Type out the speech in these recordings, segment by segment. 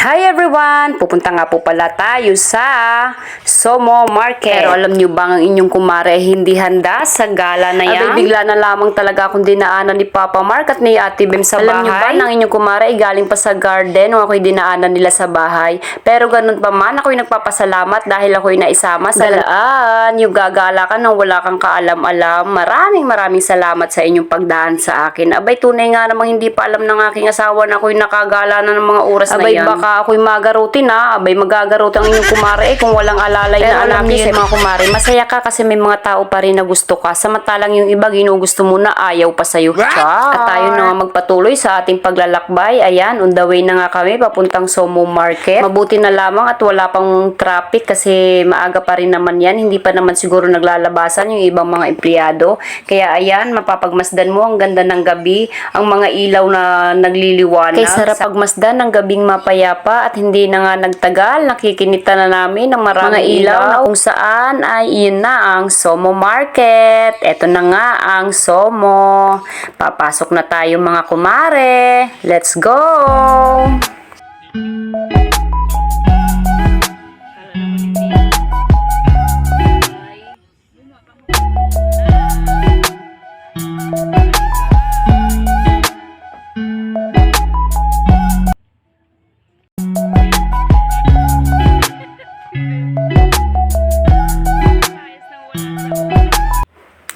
Hi everyone! Pupunta nga po pala tayo sa Somo Market. Pero alam niyo bang ang inyong kumare hindi handa sa gala na yan? Abay, bigla na lamang talaga akong dinaanan ni Papa Mark at ni Ate Bim sa Alam bahay. niyo ba na ang inyong kumare ay galing pa sa garden nung ako'y dinaanan nila sa bahay. Pero ganun pa man, ako'y nagpapasalamat dahil ako'y naisama sa galaan. Yung gagala ka nang wala kang kaalam-alam. Maraming maraming salamat sa inyong pagdaan sa akin. Abay, tunay nga namang hindi pa alam ng aking asawa na ako'y nakagala na ng mga oras Abay, na yan. baka ako'y magaruti na. Abay, magagaruti ang inyong kumare eh, kung walang alalay Pero na alam niyo sa mga kumare. Masaya ka kasi may mga tao pa rin na gusto ka. Samantalang yung iba ginugusto mo na ayaw pa sa'yo. Char! At tayo na magpatuloy sa ating paglalakbay. Ayan, on the way na nga kami papuntang Somo Market. Mabuti na lamang at wala pang traffic kasi maaga pa rin naman yan. Hindi pa naman siguro naglalabasan yung ibang mga empleyado. Kaya ayan, mapapagmasdan mo ang ganda ng gabi. Ang mga ilaw na nagliliwanag. Kay sarap pagmasdan ng gabing mapayapa at hindi na nga nagtagal. Nakikinita na namin ng maraming mga ilaw, na kung saan ay iyon na ang Somo Market. Ito na nga ang Somo. Papasok na tayo mga kumare. Let's go!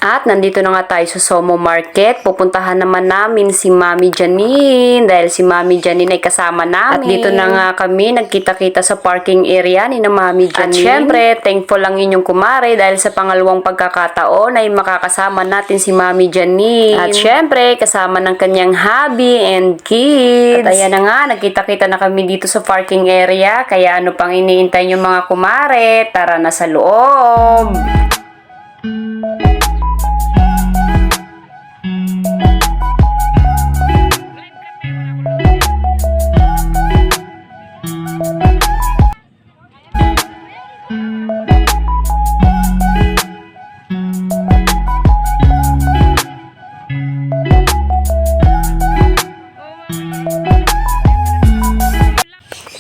At nandito na nga tayo sa Somo Market. Pupuntahan naman namin si Mami Janine dahil si Mami Janine ay kasama namin. At dito na nga kami nagkita-kita sa parking area ni na Mami Janine. At syempre, thankful lang inyong kumare dahil sa pangalawang pagkakataon ay makakasama natin si Mami Janine. At syempre, kasama ng kanyang hubby and kids. At ayan na nga, nagkita-kita na kami dito sa parking area. Kaya ano pang iniintay yung mga kumare? Tara na sa loob!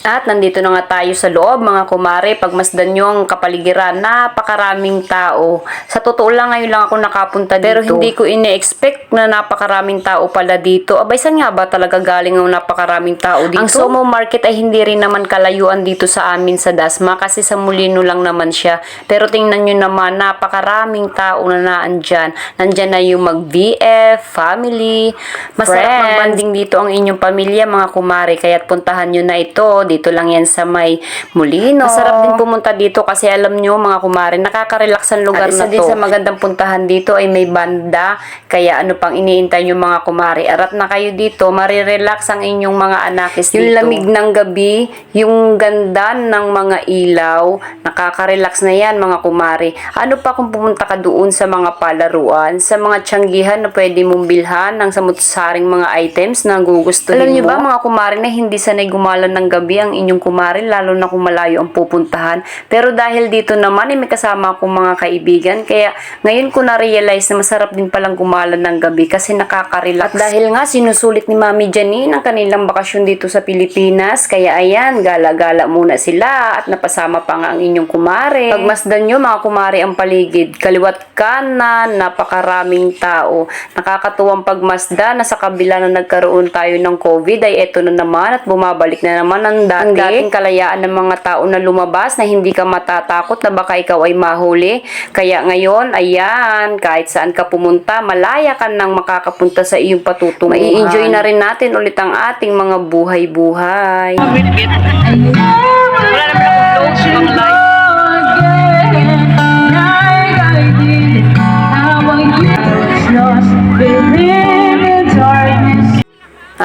At nandito na nga tayo sa loob mga kumare. Pagmasdan nyo ang kapaligiran, napakaraming tao. Sa totoo lang ngayon lang ako nakapunta dito. Pero hindi ko ine-expect na napakaraming tao pala dito. Abay, saan nga ba talaga galing ang napakaraming tao dito? Ang Somo Market ay hindi rin naman kalayuan dito sa amin sa Dasma kasi sa Mulino lang naman siya. Pero tingnan nyo naman, napakaraming tao na naandyan. Nandyan na yung mag-VF, family, Masarap friends. magbanding dito ang inyong pamilya mga kumare. Kaya't puntahan nyo na ito. Dito lang yan sa may Mulino. Masarap din pumunta dito kasi alam nyo mga kumare, nakaka-relax ang lugar At na isa to. din sa magandang puntahan dito ay may banda. Kaya ano pang iniintay nyo mga kumare. Arat na kayo dito, marirelax ang inyong mga anakis Yung dito. lamig ng gabi, yung ganda ng mga ilaw, nakaka-relax na yan mga kumare. Ano pa kung pumunta ka doon sa mga palaruan, sa mga tiyanggihan na pwede mong bilhan ng samut-saring mga items na gugustuhin Alam mo? niyo ba, mga kumare na hindi sanay gumalan ng gabi ang inyong kumare, lalo na kung malayo ang pupuntahan. Pero dahil dito naman, eh, may kasama akong mga kaibigan, kaya ngayon ko na-realize na masarap din palang gumalan ng gabi kasi nakaka-relax. At dahil nga sinusulit ni Mami Janine ang kanilang bakasyon dito sa Pilipinas, kaya ayan, gala-gala muna sila at napasama pa nga ang inyong kumare. Pagmasdan nyo mga kumare ang paligid, kaliwat kanan, napakaraming tao. Nakakatuwang pagmasdan na sa kabila na nagkaroon tayo ng COVID ay eto na naman at bumabalik na naman ang dati. Ang dating kalayaan ng mga tao na lumabas na hindi ka matatakot na baka ikaw ay mahuli. Kaya ngayon, ayan, kahit saan ka pumunta, malaya ka nang makakapunta sa iyong patutunguhan. Mai-enjoy na rin natin ulit ang ating mga buhay-buhay. Wala naman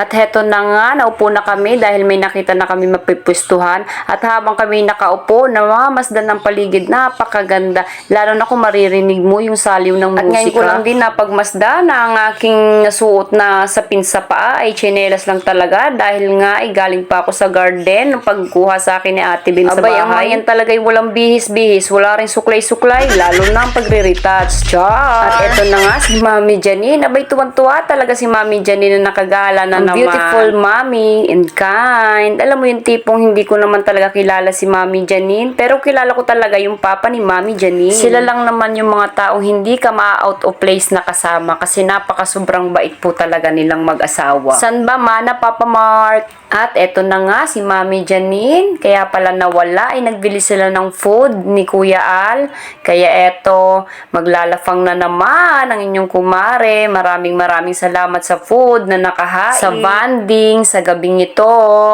At heto na nga, naupo na kami dahil may nakita na kami mapipwestuhan. At habang kami nakaupo, namamasdan ng paligid, napakaganda. Lalo na kung maririnig mo yung saliw ng musika. At ngayon ko lang din napagmasdan na ang aking nasuot na sa pinsa paa ay chinelas lang talaga dahil nga ay galing pa ako sa garden nung pagkuha sa akin ni Ate Bin sa Abay, bahay. ang mga yan talaga ay walang bihis-bihis. Wala rin suklay-suklay, lalo na ang pagre-retouch. Char! At eto na nga si Mami Janine. Abay, tuwan-tuwa talaga si Mami Janine na nakagala na naman. Beautiful mommy and kind. Alam mo yung tipong hindi ko naman talaga kilala si Mami Janine, pero kilala ko talaga yung papa ni Mami Janine. Sila lang naman yung mga taong hindi ka ma-out of place na kasama kasi napaka sobrang bait po talaga nilang mag-asawa. San ba mana Papa Mark? At eto na nga si Mami Janine, kaya pala nawala ay nagbili sila ng food ni Kuya Al. Kaya eto, maglalafang na naman ang inyong kumare. Maraming maraming salamat sa food na nakahain. Sa banding, sa gabing ito,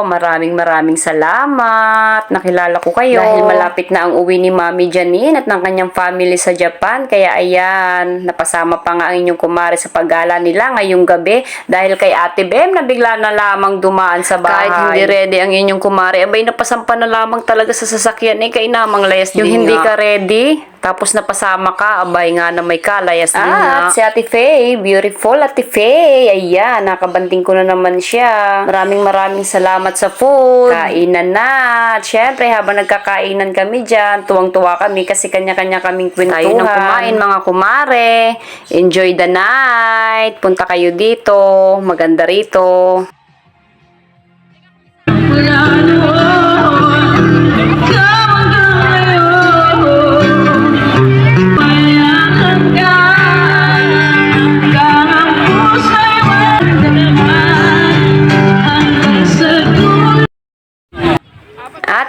maraming maraming salamat. Nakilala ko kayo. Dahil malapit na ang uwi ni Mami Janine at ng kanyang family sa Japan. Kaya ayan, napasama pa nga ang inyong kumare sa paggala nila ngayong gabi. Dahil kay Ate Bem na bigla na lamang dumaan sa bahay. Kahit hindi ready ang inyong kumare, abay napasampa na lamang talaga sa sasakyan eh, kay namang layas Yung hindi ka ready, tapos napasama ka, abay nga na may kalayas din nga. At si Ate Faye, beautiful Ate Faye. Ayan, nakabanding ko na naman siya. Maraming maraming salamat sa food. Kainan na. At syempre, habang nagkakainan kami dyan, tuwang-tuwa kami kasi kanya-kanya kaming kwentuhan. Tayo nang kumain mga kumare. Enjoy the night. Punta kayo dito. Maganda rito.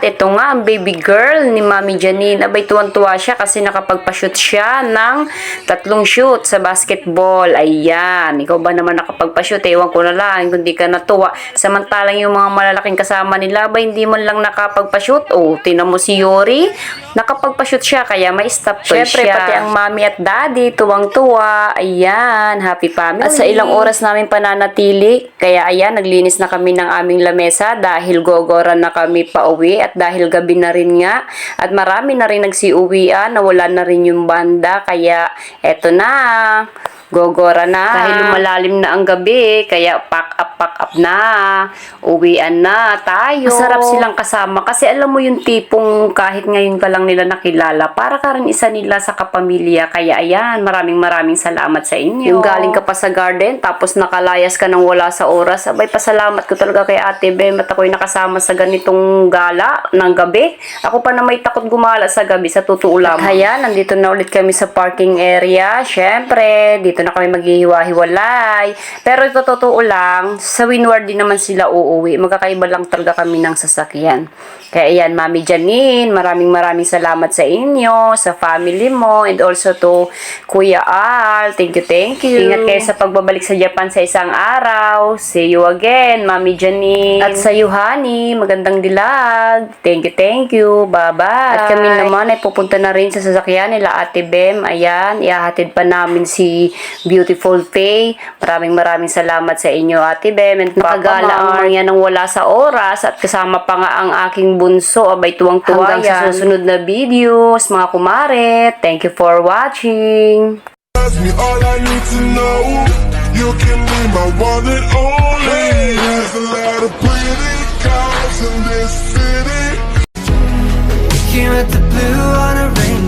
Ito nga ang baby girl ni Mami Janine. Abay tuwan-tuwa siya kasi nakapagpa-shoot siya ng tatlong shoot sa basketball. Ayan. Ikaw ba naman nakapagpa-shoot? Ewan ko na lang kung di ka natuwa. Samantalang yung mga malalaking kasama nila, ba hindi man lang nakapagpa-shoot? Oh, tinan mo si Yori. Nakapagpa-shoot siya kaya may stop siya. Siyempre, pati ang mami at daddy, tuwang-tuwa. Ayan, happy family. At sa ilang oras namin pananatili, kaya ayan, naglinis na kami ng aming lamesa dahil gogoran na kami pauwi at dahil gabi na rin nga. At marami na rin nagsiuwian nawala na rin yung banda. Kaya eto na gogora na. Dahil lumalalim na ang gabi kaya pack up pack up na. Uwian na tayo. Masarap silang kasama. Kasi alam mo yung tipong kahit ngayon ka lang nila nakilala para ka rin isa nila sa kapamilya. Kaya ayan maraming maraming salamat sa inyo. Yung galing ka pa sa garden tapos nakalayas ka ng wala sa oras. Abay pasalamat ko talaga kay ate Bem at ako'y nakasama sa ganitong gala ng gabi. Ako pa na may takot gumala sa gabi sa totoo lamang. At ayan nandito na ulit kami sa parking area. Syempre dito na kami maghihiwa-hiwalay. Pero ito totoo lang sa Winward din naman sila uuwi. Magkakaiba lang talaga kami ng sasakyan. Kaya ayan Mami Janine maraming maraming salamat sa inyo sa family mo and also to Kuya Al. Thank you thank you. Ingat kayo sa pagbabalik sa Japan sa isang araw. See you again Mami Janine. At sa Honey magandang dilag. Thank you thank you. Bye bye at kami naman ay pupunta na rin sa sasakyan nila Ate Bem. Ayan ihahatid pa namin si Beautiful Faye maraming maraming salamat sa inyo Ate Bem. And nakagala ang mga yan ng wala sa oras. At kasama pa nga ang aking bunso. Abay tuwang-tuwa hanggang sa susunod na videos mga kumare. Thank you for watching. Ask me all I need to know. You can be my one and only. There's a lot of pretty cars in this city. Looking at the blue on a rain